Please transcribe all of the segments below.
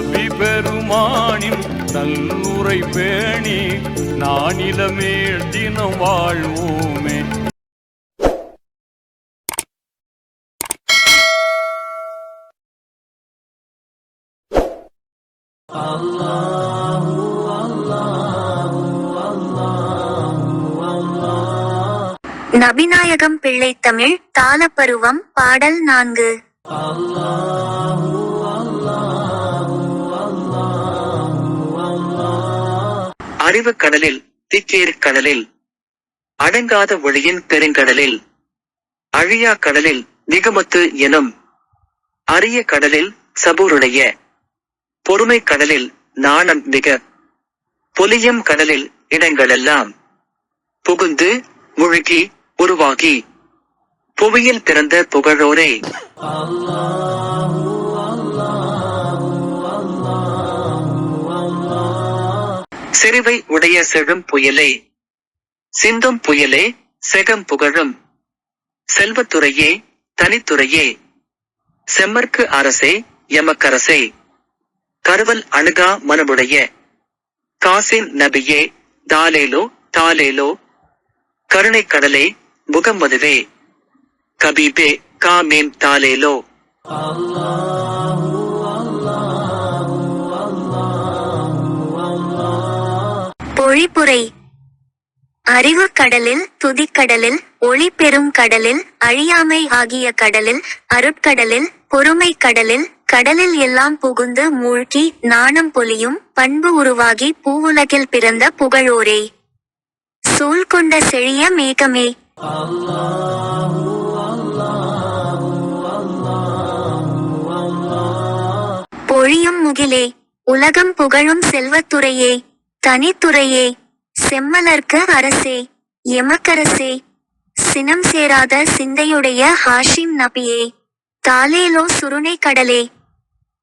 நபி பெருமானின் நல்லுரை பேணி நானிலமே தினம் வாழ்வோமே. நபிநாயகம் பிள்ளை தமிழ் தாளப்பருவம் பாடல் நான்கு. அறிவு கடலில் திக்கேறு கடலில் அடங்காத ஒளியின் பெருங்கடலில் அழியா கடலில் நிகமத்து எனும் அரிய கடலில் சபூருடைய பொறுமை கடலில் நாணம் மிக பொலியம் கடலில் இடங்களெல்லாம் புகுந்து முழுகி உருவாகி புவியில் பிறந்த புகழோரே. செறிவை உடைய செழும் புயலே. சிந்தும் புயலே செகம் புகழும். செல்வத்துறையே தனித்துறையே. செம்மற்கு அரசே எமக்கரசே கருவல் அணுகா மனமுடைய காசிம் நபியே தாலேலோ தாலேலோ. கருணை கடலே முகம்மதுவே கபீபே காமேம் தாலேலோ. பொழிப்புரை அறிவு கடலில் துதிக்கடலில் ஒளி பெறும் கடலில் அழியாமை ஆகிய கடலில் அருட்கடலில் பொறுமை கடலில் கடலில் எல்லாம் புகுந்து மூழ்கி நாணம் பொலியும் பண்பு உருவாகி பூவுலகில் பிறந்த புகழோரே. சூழ் கொண்ட செழிய மேகமே. பொழியும் முகிலே. உலகம் புகழும் செல்வத்துறையே. தனித்துறையே செம்மலர்க்கு அரசே எமக்கரசே சினம் சேராத சிந்தையுடைய ஹாஷிம் நபியே தாலேலோ சுருணை கடலே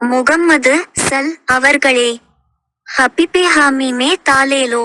முகம்மது சல் அவர்களே ஹபிபே ஹாமிமே தாலேலோ.